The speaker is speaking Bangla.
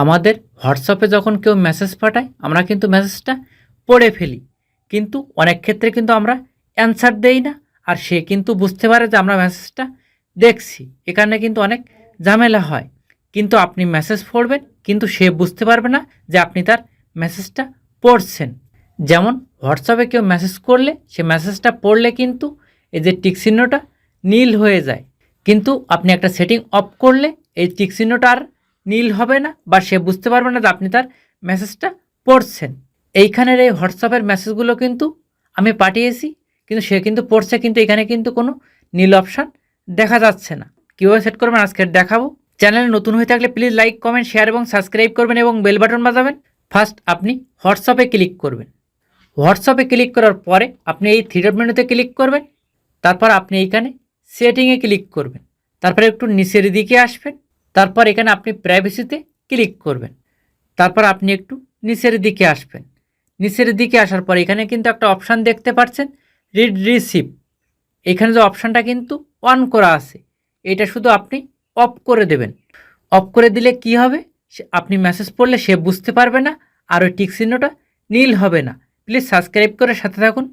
আমাদের হোয়াটসঅ্যাপে যখন কেউ মেসেজ পাঠায়, আমরা কিন্তু মেসেজটা পড়ে ফেলি। কিন্তু অনেক ক্ষেত্রে কিন্তু আমরা অ্যান্সার দেই না, আর সে কিন্তু বুঝতে পারে যে আমরা মেসেজটা দেখছি। এখানে কিন্তু অনেক ঝামেলা হয়। কিন্তু আপনি মেসেজ পড়বেন, কিন্তু সে বুঝতে পারবে না যে আপনি তার মেসেজটা পড়ছেন। যেমন হোয়াটসঅ্যাপে কেউ মেসেজ করলে, সে মেসেজটা পড়লে কিন্তু এই যে টিক চিহ্নটা নীল হয়ে যায়। কিন্তু আপনি একটা সেটিং অফ করলে, এই টিক চিহ্নটা আর নীল হবে না বা সে বুঝতে পারবে না যে আপনি তার মেসেজটা পড়ছেন। এইখানের এই হোয়াটসঅ্যাপের মেসেজগুলো কিন্তু আমি পাঠিয়েছি, কিন্তু সে কিন্তু পড়ছে, কিন্তু এখানে কিন্তু কোনো নীল অপশান দেখা যাচ্ছে না। কীভাবে সেট করবেন আজকে দেখাবো। চ্যানেলে নতুন হয়ে থাকলে প্লিজ লাইক কমেন্ট শেয়ার এবং সাবস্ক্রাইব করবেন এবং বেল বাটন বাজাবেন। ফার্স্ট আপনি হোয়াটসঅ্যাপে ক্লিক করবেন। হোয়াটসঅ্যাপে ক্লিক করার পরে আপনি এই থ্রি ডট মেনুতে ক্লিক করবেন। তারপর আপনি এইখানে সেটিংয়ে ক্লিক করবেন। তারপরে একটু নিচের দিকে আসবেন। তারপর এখানে আপনি প্রাইভেসিতে ক্লিক করবেন। তারপর আপনি একটু নিচের দিকে আসবেন। নিচের দিকে আসার পর এখানে কিন্তু একটা অপশান দেখতে পাচ্ছেন রিড রিসিভ এখানে যে অপশানটা কিন্তু অন করা আছে, এটা শুধু আপনি অফ করে দেবেন। অফ করে দিলে কি হবে? আপনি মেসেজ পড়লে সে বুঝতে পারবে না, আর ওই টিক চিহ্নটা নীল হবে না। প্লিজ সাবস্ক্রাইব করে সাথে থাকুন।